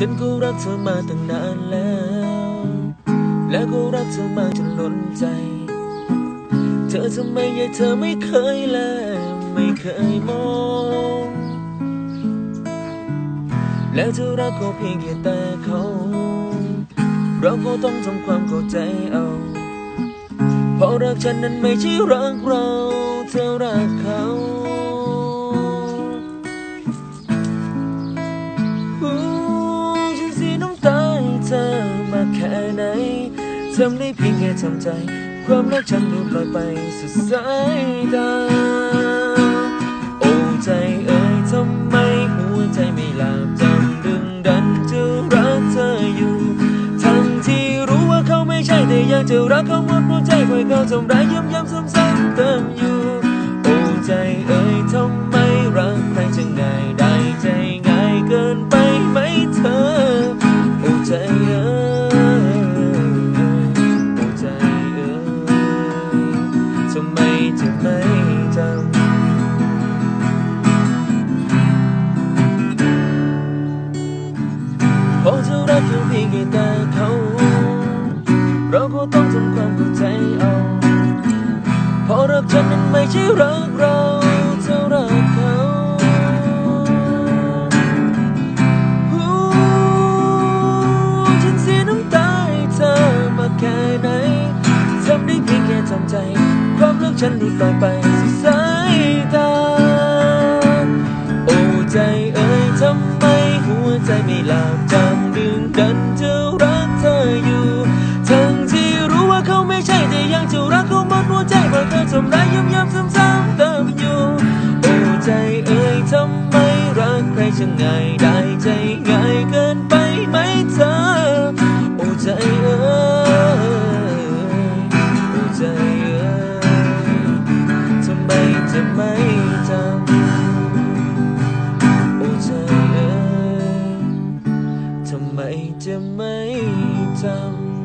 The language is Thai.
ฉันก็รักเธอมาตั้งนานแล้ว และก็รักเธอมาจนล้นใจ เธอทำไมยายเธอไม่เคยแลไม่เคยมอง แล้วเธอรักก็เพียงแค่แต่เขา เราก็ต้องทำความเข้าใจเอา เพราะรักฉันนั้นไม่ใช่รักเรา เธอรักเขา ทำได้เพียงแค่ทำใจ ความรักฉันดูปล่อยไปสุดสายตาโอ้ใจเอ่ยทำไมหัวใจไม่หลับจำดึงดันจะรักเธออยู่ ทั้งที่รู้ว่าเขาไม่ใช่แต่ยังจะรักเขาหมดหัวใจคอยเขาทำร้ายย้ำย้ำซ้ำซ้ำ เพราะรักเพียงเพียงแค่แต่เขา เราก็ต้องทำความเข้าใจเอาเพราะรักฉันนั้นไม่ใช่รักเราเธอรักเขาอู้ฉันเสียน้ำตาให้เธอมาแค่ไหนทำได้เพียงแค่ทำใจ ความรักฉันหลุดลอยไปสู่าไม่ใช่แต่ยังจะรักเขาหมดหัวใจเพราะเธอทำร้ายย้ำย้ำซ้ำซ้ำเติมอยู่โอ้ใจเอ่ยทำไมรักใครจะง่ายได้ใจง่ายเกินไปไหมเธอโอ้ใจเอ่ยโอ้ใจเอ่ยทำไมจะไม่จำโอ้ใจเอ๋ยทำไมจะไม่จำ